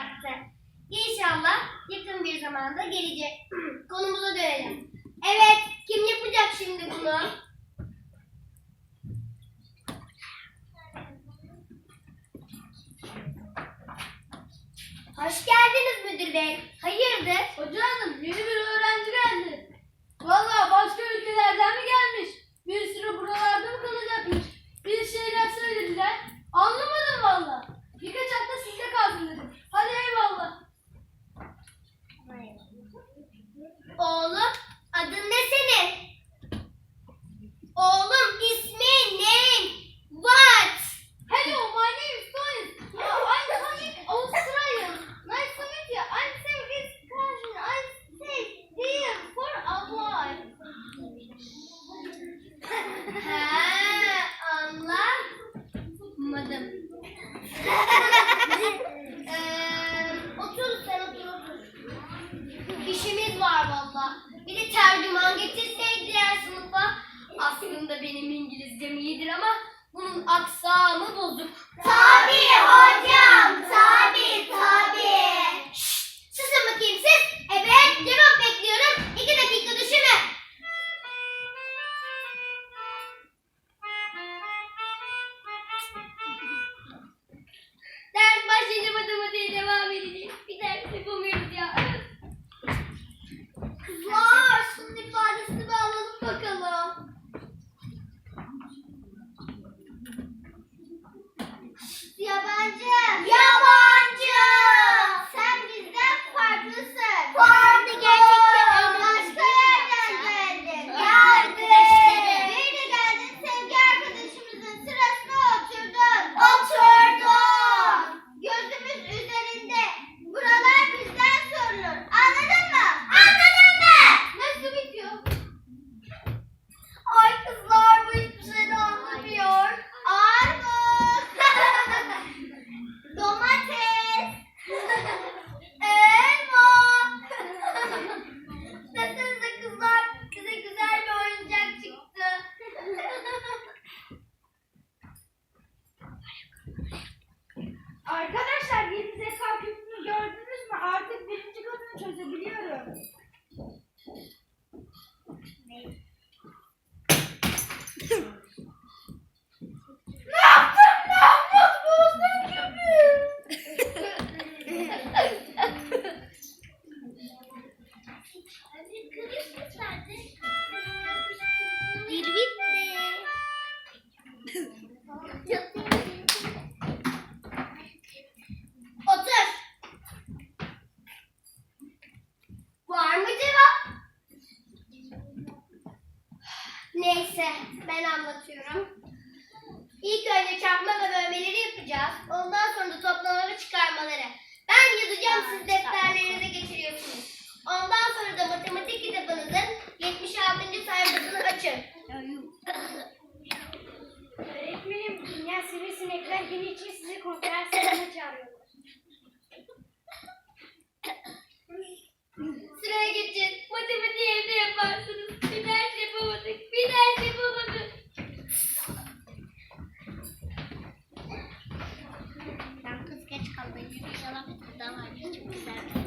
yaptı. İnşallah yakın bir zamanda gelecek. Konumuza dönelim. Evet, kim yapacak şimdi bunu? Hoş geldiniz müdür bey. Hayırdır? Hoca hanım yeni bir öğrenci geldi. Valla başka ülkelerden mi gelmiş? Valla. Bir de tercüman getirseydiler sınıfa. Aslında benim İngilizcem iyidir ama bunun aksamı bozuk. Tabii hocam, Neyse ben anlatıyorum. İlk önce çarpma ve bölmeleri yapacağız. Ondan sonra da toplama ve çıkarmaları. Ben yazacağım siz defterlerinize geçiriyorsunuz. Ondan sonra da matematik kitabınızın 76. sayfasını açın. Öğretmenim, dünya sivrisinekler günü için sizi konferans salonuna çağırıyorlar. Sıraya geçin. Matematiği evde yaparsınız. 三二一，准备开始。